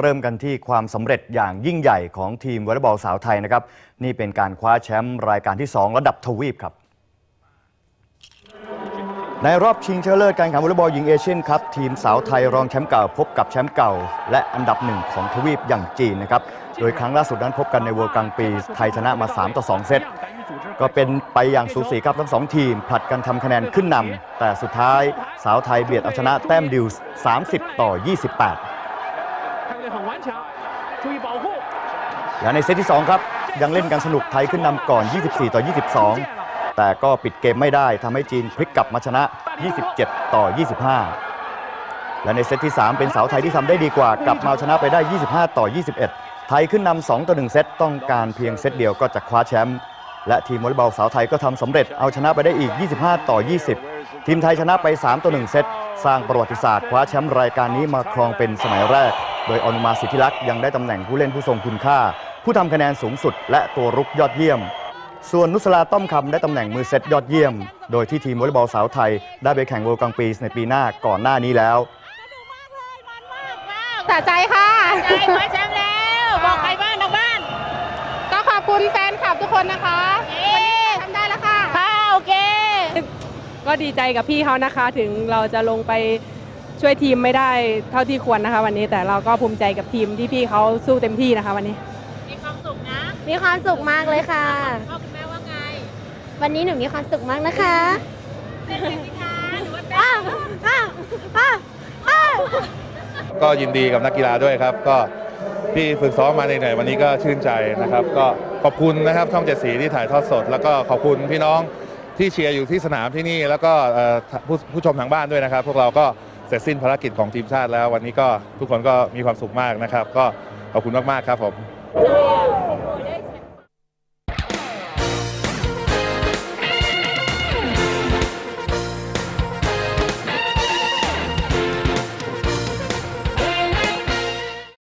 เริ่มกันที่ความสำเร็จอย่างยิ่งใหญ่ของทีมวอลเลย์บอลสาวไทยนะครับ นี่เป็นการคว้าแชมป์รายการที่ 2 ระดับทวีปครับ ในรอบชิงชนะเลิศการแข่งวอลเลย์บอลหญิงเอเชียนคัพทีมสาวไทยรองแชมป์เก่าพบกับแชมป์เก่า และอันดับหนึ่งของทวีปอย่างจีนนะครับ โดยครั้งล่าสุดนั้นพบกันในเวิลด์กลางปี ไทยชนะมา 3 ต่อ 2 เซตก็เป็นไปอย่างสูสีครับทั้งสองทีมผลัดกันทำคะแนนขึ้นนำแต่สุดท้ายสาวไทยเบียดเอาชนะแต้มดิวส์30 ต่อ 28 และในเซตที่ 2 ครับ ยังเล่นกันสนุกไทยขึ้นนำก่อน 24 ต่อ 22 แต่ก็ปิดเกมไม่ได้ทำให้จีนพลิกกลับมาชนะ 27 ต่อ 25 และในเซตที่ 3 เป็นสาวไทยที่ทำได้ดีกว่ากลับมาชนะไปได้ 25 ต่อ 21 ไทยขึ้นนำ2ต่อ 1 เซตต้องการเพียงเซตเดียวก็จะคว้าแชมป์และทีมวอลเลย์บอลสาวไทยก็ทำสำเร็จเอาชนะไปได้อีก 25 ต่อ 20 ทีมไทยชนะไป 3 ต่อ 1 เซต สร้างประวัติศาสตร์คว้าแชมป์รายการนี้มาครองเป็นสมัยแรก โดยอนุมาสิทธิลักษณ์ยังได้ตำแหน่งผู้เล่นผู้ทรงคุณค่า ผู้ทำคะแนนสูงสุด และตัวรุกยอดเยี่ยม ส่วนนุสลาต้อมคำได้ตำแหน่งมือเซตยอดเยี่ยม โดยที่ทีมวอลเลย์บอลสาวไทย ได้ไปแข่งเวิลด์กลางปีในปีหน้าก่อนหน้านี้แล้วสะใจค่ะใจคว้าแชมป์แล้ว บอกใครบ้างทางบ้าน ก็ขอบคุณแฟนคลับทุกคนนะคะเอ๊ะทำได้แล้วค่ะค่ะโอเค ก็ดีใจกับพี่เขานะคะ ถึงเราจะลงไป ช่วยทีมไม่ได้เท่าที่ควรนะคะ วันนี้แต่เราก็ภูมิใจกับทีมที่พี่เขาสู้เต็มที่นะคะ วันนี้ มีความสุขนะ มีความสุขมากเลยค่ะพ่อคุณแม่ว่าไง วันนี้หนูมีความสุขมากนะคะเต้นเป็นสิคะหรือว่าเต้นอ้าวอ้าวอ้าวอ้าวก็ยินดีกับนักกีฬาด้วยครับ ก็ที่ฝึกซ้อมมาเหนื่อยๆวันนี้ก็ชื่นใจนะครับ ก็ขอบคุณนะครับช่องเจ็ดสีที่ถ่ายทอดสด แล้วก็ขอบคุณพี่น้องที่เชียร์อยู่ที่สนามที่นี่ แล้วก็เอ่อผู้ผู้ชมทางบ้านด้วยนะครับ พวกเราก็เสร็จสิ้นภารกิจของทีมชาติแล้ว วันนี้ก็ทุกคนก็มีความสุขมากนะครับ ก็ขอบคุณมากๆครับผม